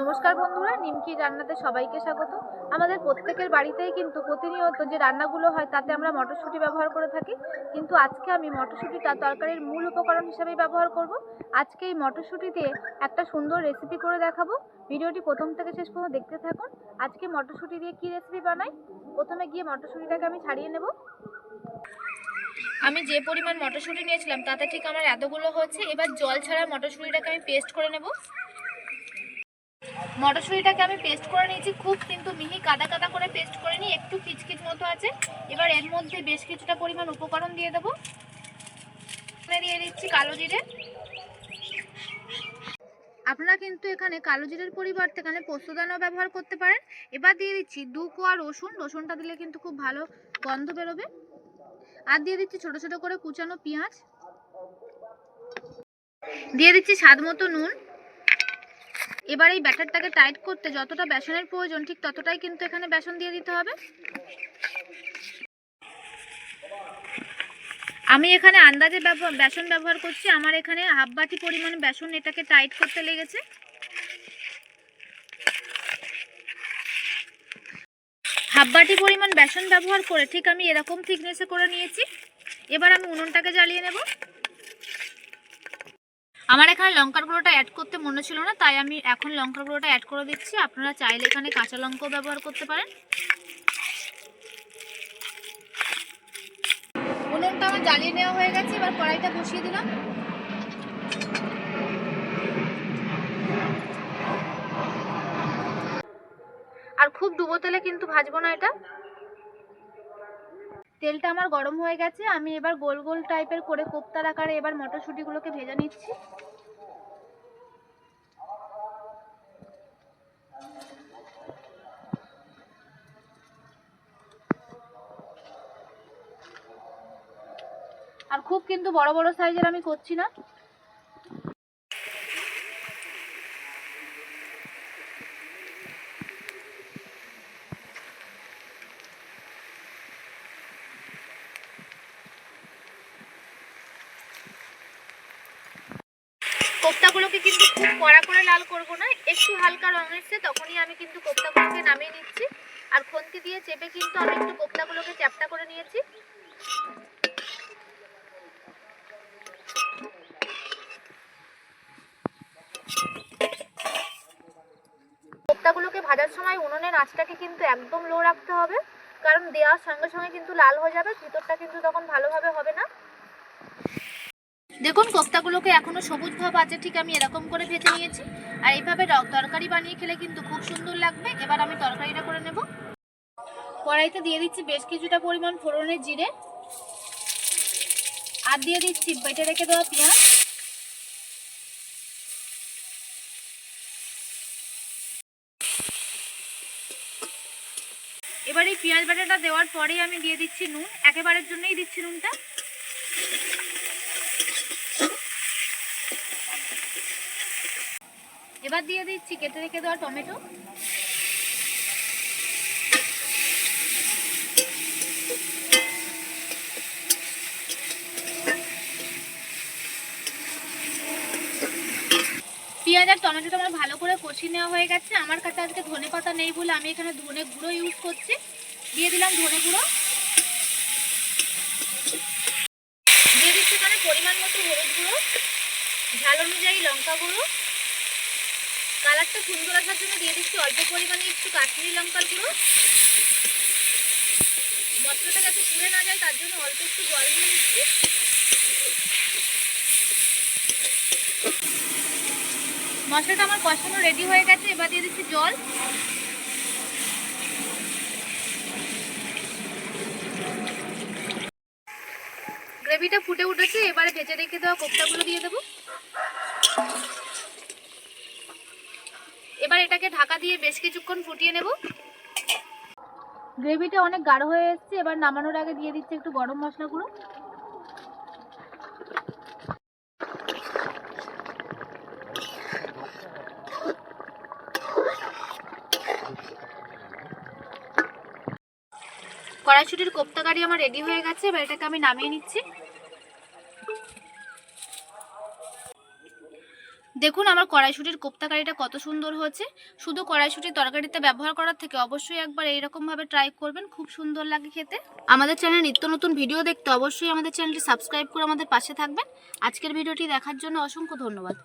নমস্কার বন্ধুরা, নিমকি রান্নাতে সবাইকে স্বাগত। আমাদের প্রত্যেকের বাড়িতেই কিন্তু প্রতিনিয়ত যে রান্নাগুলো হয়, তাতে আমরা মটরশুঁটি ব্যবহার করে থাকি। কিন্তু আজকে আমি মটরশুঁটিটা তরকারির মূল উপকরণ হিসেবেই ব্যবহার করব। আজকে এই মটরশুঁটি দিয়ে একটা সুন্দর রেসিপি করে দেখাবো। ভিডিওটি প্রথম থেকে শেষ পর্যন্ত দেখতে থাকুন। আজকে মটরশুঁটি দিয়ে কি রেসিপি বানাই? প্রথমে গিয়ে মটরশুঁটিটাকে আমি ছাড়িয়ে নেব। আমি যে পরিমাণ মটরশুঁটি নিয়েছিলাম, তাতে ঠিক আমার এতগুলো হচ্ছে এবার জল ছাড়া মটরশুঁটিটাকে আমি পেস্ট করে নেব। মটরশুঁটিটাকে আমি পেস্ট করে নিয়েছি, খুব কিন্তু মিহি কাদা কাদা করে পেস্ট করে নিই একটু কিচকিচ মতো আছে। এবার এর মধ্যে বেশ কিছুটা পরিমাণ উপকরণ দিয়ে দেবো। দিয়ে দিচ্ছি কালো জিরে। আপনারা কিন্তু এখানে কালো জিরের পরিবর্তে এখানে পোস্তদানাও ব্যবহার করতে পারেন। এবার দিয়ে দিচ্ছি দু কোয়া রসুন। রসুনটা দিলে কিন্তু খুব ভালো গন্ধ বেরোবে। আর দিয়ে দিচ্ছি ছোট ছোট করে কুচানো পেঁয়াজ। দিয়ে দিচ্ছি স্বাদ মতো নুন। এবার এই ব্যাটারটাকে টাইট করতে যতটা বেসনের প্রয়োজন, ঠিক ততটাই কিন্তু এখানে বেসন দিয়ে দিতে হবে। আমি এখানে আন্দাজে বেসন ব্যবহার করছি। আমার এখানে হাফ বাটি পরিমাণ বেসন এটাকে টাইট করতে লেগেছে। হাফ বাটি পরিমাণ বেসন ব্যবহার করে ঠিক আমি এরকম থিকনেসে করে নিয়েছি। এবার আমি উনুনটাকে জ্বালিয়ে নেব। আমার এখানে লঙ্কার গুঁড়োটা অ্যাড করতে মনে ছিল না, তাই আমি এখন লঙ্কার গুঁড়োটা অ্যাড করে দিচ্ছি। আপনারা চাইলে এখানে কাঁচা লঙ্কাও ব্যবহার করতে পারেন। উনুনটা আমার জ্বালিয়ে নেওয়া হয়ে গেছে, এবার কড়াইটা বসিয়ে দিলাম। আর খুব ডুবো তেলে কিন্তু ভাজবো না এটা। তেলটা আমার গরম হয়ে গেছে, আমি এবার গোল গোল টাইপের করে কোপ্তার আকারে এবার মটরশুঁটিগুলোকে ভেজে নিচ্ছি। আর খুব কিন্তু বড় বড় সাইজের আমি করছি না। কোপ্তাগুলোকে কিন্তু খুব কড়া করে লাল করব না, একটু হালকা রং এসছে, তখনই আমি কিন্তু কোপ্তাগুলোকে নামিয়ে নিচ্ছি। আর খন্তি দিয়ে চেপে কিন্তু আমি একটু কোপ্তাগুলোকে চ্যাপটা করে নিয়েছি। কোপ্তাগুলোকে ভাজার সময় উনুনের আঁচটাকে কিন্তু একদম লো রাখতে হবে, কারণ দেওয়ার সঙ্গে সঙ্গে কিন্তু লাল হয়ে যাবে, ভিতরটা কিন্তু তখন ভালোভাবে হবে না। দেখুন কোপ্তাগুলোকে এখনও সবুজ ভাব আছে, ঠিক আমি এরকম করে ভেজে নিয়েছি। আর এইভাবে তরকারি বানিয়ে খেলে কিন্তু খুব সুন্দর লাগবে। এবার আমি তরকারিটা করে নেব। কড়াইতে দিয়ে দিচ্ছি বেশ কিছুটা পরিমাণ ফোড়নের জিরে। আর দিয়ে দিচ্ছি বেটে রেখে দেওয়া পেঁয়াজ। এবার এই পেঁয়াজ বাটাটা দেওয়ার পরেই আমি দিয়ে দিচ্ছি নুন। একেবারের জন্যই দিচ্ছি নুনটা। এবার দিয়ে দিচ্ছি, কেটে রেখে দেওয়া টমেটো। পেঁয়াজ আর টমেটোটা আমার ভালো করে কষিয়ে নেওয়া হয়ে গেছে। আমার কাছে আজকে ধনে পাতা নেই বলে আমি এখানে ধনে গুঁড়ো ইউজ করছি। দিয়ে দিলাম ধনে গুঁড়ো। দিয়ে দিচ্ছি এখানে পরিমাণ মতো হলুদ গুঁড়ো, ঝাল অনুযায়ী লঙ্কা গুঁড়ো। কালারটা সুন্দর আসার জন্য দিয়ে দিচ্ছি, অল্প পরিমাণে একটু কাশ্মীরি লঙ্কার গুঁড়ো। মশলাটা যাতে পুড়ে না যায়, তার জন্য অল্প একটু জল দিয়ে দিচ্ছি। মশলাটা আমার কষানো রেডি হয়ে গেছে, এবার দিয়ে দিচ্ছি জল। গ্রেভিটা ফুটে উঠেছে, এবারে ভেজে রেখে দেওয়া কোপ্তাগুলো দিয়ে দেবো এবার এটাকে ঢাকা দিয়ে বেশ কিছুক্ষণ ফুটিয়ে নেব। গ্রেভিটা অনেক গাঢ় হয়ে এসেছে এবার নামানোর আগে দিয়ে দিচ্ছি একটু গরম মশলা গুঁড়ো। কড়াইশুটির কোপ্তা কারি আমার রেডি হয়ে গেছে এবার এটাকে আমি নামিয়ে নিচ্ছি। দেখুন আমার কড়াইশুটির কোপ্তা কারিটা কত সুন্দর হয়েছে। শুধু কড়াইশুটির তরকারিতে ব্যবহার করার থেকে অবশ্যই একবার এইরকমভাবে ট্রাই করবেন, খুব সুন্দর লাগে খেতে। আমাদের চ্যানেলে নিত্য নতুন ভিডিও দেখতে অবশ্যই আমাদের চ্যানেলটি সাবস্ক্রাইব করে আমাদের পাশে থাকবেন। আজকের ভিডিওটি দেখার জন্য অসংখ্য ধন্যবাদ।